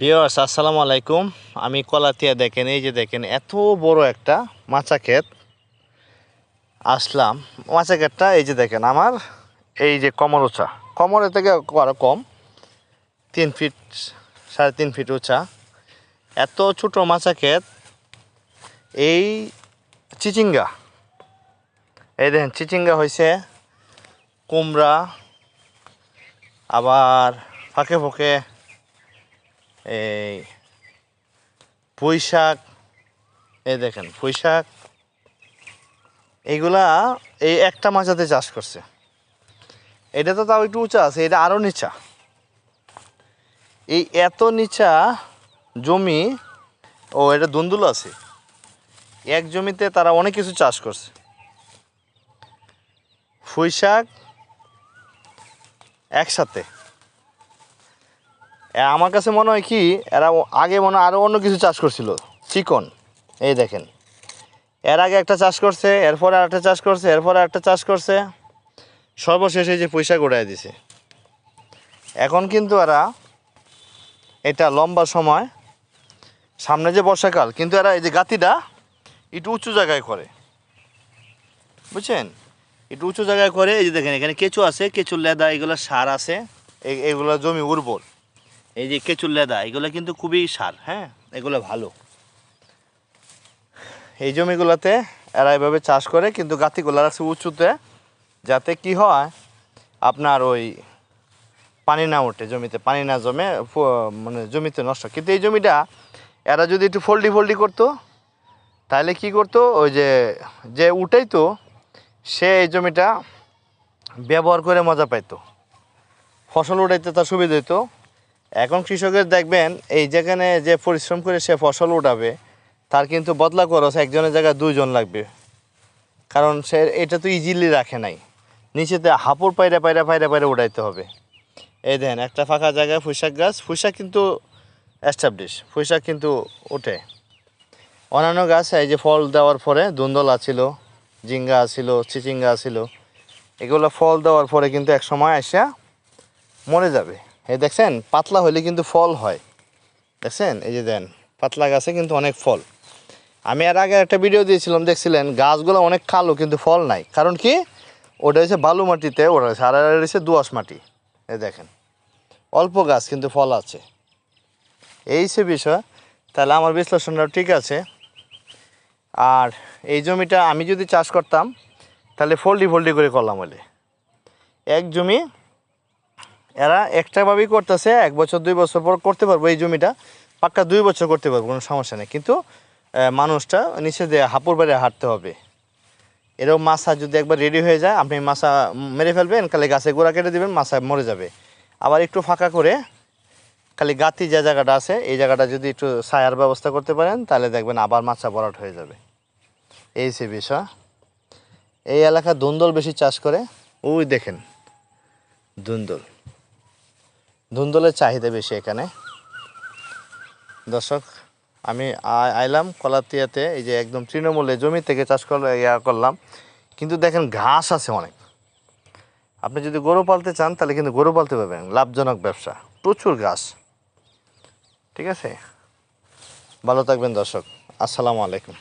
বিয়ার্স আসসালামু আলাইকুম। আমি কলাতিয়া দেখেন, এই যে দেখেন, এত বড় একটা মাচা ক্ষেত আসলাম। মাচা ক্ষেতটা এই যে দেখেন, আমার এই যে কমর উঁচা। কমরের থেকে আরও কম, তিন ফিট, সাড়ে তিন ফিট উঁচা। এত ছোট মাচা ক্ষেত। এই চিচিঙ্গা, এই দেখেন, চিচিঙ্গা হয়েছে কুমড়া, আবার ফাঁকে ফাঁকে এই পুঁই শাক এই দেখেন পুঁই শাক এইগুলা এই একটা মাচাতে চাষ করছে। এটা তো তাও একটু উঁচা আছে, এটা আরও নিচা। এই এত নিচা জমি, ও, এটা দুন্দুল আছে। এক জমিতে তারা অনেক কিছু চাষ করছে। পুঁই শাক একসাথে। আমার কাছে মনে হয় কি, এরা আগে মনে হয় আরও অন্য কিছু চাষ করছিল। চিকন। এই দেখেন। এর আগে একটা চাষ করছে, এরপরে আরেকটা চাষ করছে, এরপরে একটা চাষ করছে। সর্বশেষে যে পয়সা গোড়ায় দিছে। এখন কিন্তু এরা এটা লম্বা সময়, সামনে যে বর্ষাকাল, কিন্তু এরা এই যে গাতিটা একটু উঁচু জায়গায় করে। বুঝছেন? একটু উঁচু জায়গায় করে, এই যে দেখেন, এখানে কেঁচু আছে, কেঁচুর লেদা, এগুলো সার আছে এগুলো জমি উর্বর। এই যে কেঁচুর লেদা, এগুলো কিন্তু খুবই সার হ্যাঁ? এগুলো ভালো। এই জমিগুলোতে এরা এভাবে চাষ করে, কিন্তু গাতিগুলো আছে উঁচুতে, যাতে কি হয়, আপনার ওই পানি না ওঠে জমিতে, পানি না জমে মানে জমিতে নষ্ট। কিন্তু এই জমিটা এরা যদি একটু ফোল্ডি ফোল্ডি করতো, তাহলে কি করতো, ওই যে যে উঠাইতো, সে এই জমিটা ব্যবহার করে মজা পাইতো। ফসল উঠাইতে তার সুবিধা হতো এখন কৃষকের দেখবেন, এই যেখানে যে পরিশ্রম করে সে ফসল উঠাবে, তার কিন্তু বদলা খরচ একজনের জায়গায় দুইজন লাগবে। কারণ সে, এটা তো ইজিলি রাখে নাই। নিচেতে হাঁপড় পায়রা পায়রা পায়রা পায়রা উঠাইতে হবে। এই দেন একটা ফাঁকা জায়গায় ফুইশাক গাছ ফুইশাক কিন্তু অ্যাস্টাবলিশ ফুইশাক কিন্তু ওঠে অন্যান্য গাছ, এই যে ফল দেওয়ার পরে দুন্দলা ছিল জিঙ্গা ছিল, চিচিঙ্গা ছিল, এগুলো ফল দেওয়ার পরে কিন্তু এক সময় আসা মরে যাবে। এই দেখছেন, পাতলা হলে কিন্তু ফল হয়। দেখছেন? এই যে দেন, পাতলা গাছে কিন্তু অনেক ফল। আমি এর আগে একটা ভিডিও দিয়েছিলাম, দেখছিলেন? গাছগুলো অনেক কালো, কিন্তু ফল নাই। কারণ কি? ওটা হচ্ছে বালু মাটিতে, ওটা হচ্ছে আর এটা হচ্ছে দোআঁশ মাটি। এই দেখেন, অল্প গাছ, কিন্তু ফল আছে। এই সে বিষয়, তাহলে আমার বিশ্লেষণটা ঠিক আছে। আর এই জমিটা আমি যদি চাষ করতাম, তাহলে ফোল্ডি ফোল্ডি করে করলাম বলে। এক জমি এরা একটাভাবেই করতেছে, এক বছর, দুই বছর পর করতে পারব এই জমিটা, পাক্কা দুই বছর করতে পারব, কোনো সমস্যা নেই। কিন্তু মানুষটা নিচে দিয়ে হাপুর বাড়ি হাঁটতে হবে। এরকম মাছা যদি একবার রেডি হয়ে যায়, আপনি মাছা মেরে ফেলবেন, খালি গাছে গোড়া কেটে দেবেন, মাছা মরে যাবে। আবার একটু ফাঁকা করে, খালি গাতি যে জায়গাটা আছে, এই জায়গাটা যদি একটু ছায়ার ব্যবস্থা করতে পারেন, তাহলে দেখবেন আবার মাছা বরাট হয়ে যাবে। এই সে বিষয়। এই এলাকা দুন্দল বেশি চাষ করে, ওই দেখেন, দুন্দল। ধুন্দলের চাহিদা বেশি এখানে। দর্শক, আমি আইলাম কলাতিয়াতে, এই যে একদম তৃণমূলে জমি থেকে চাষ করলে ইয়া করলাম। কিন্তু দেখেন ঘাস আছে অনেক। আপনি যদি গরু পালতে চান, তাহলে কিন্তু গরু পালতে পারবেন। লাভজনক ব্যবসা। প্রচুর ঘাস। ঠিক আছে? ভালো থাকবেন দর্শক। আসসালামু আলাইকুম।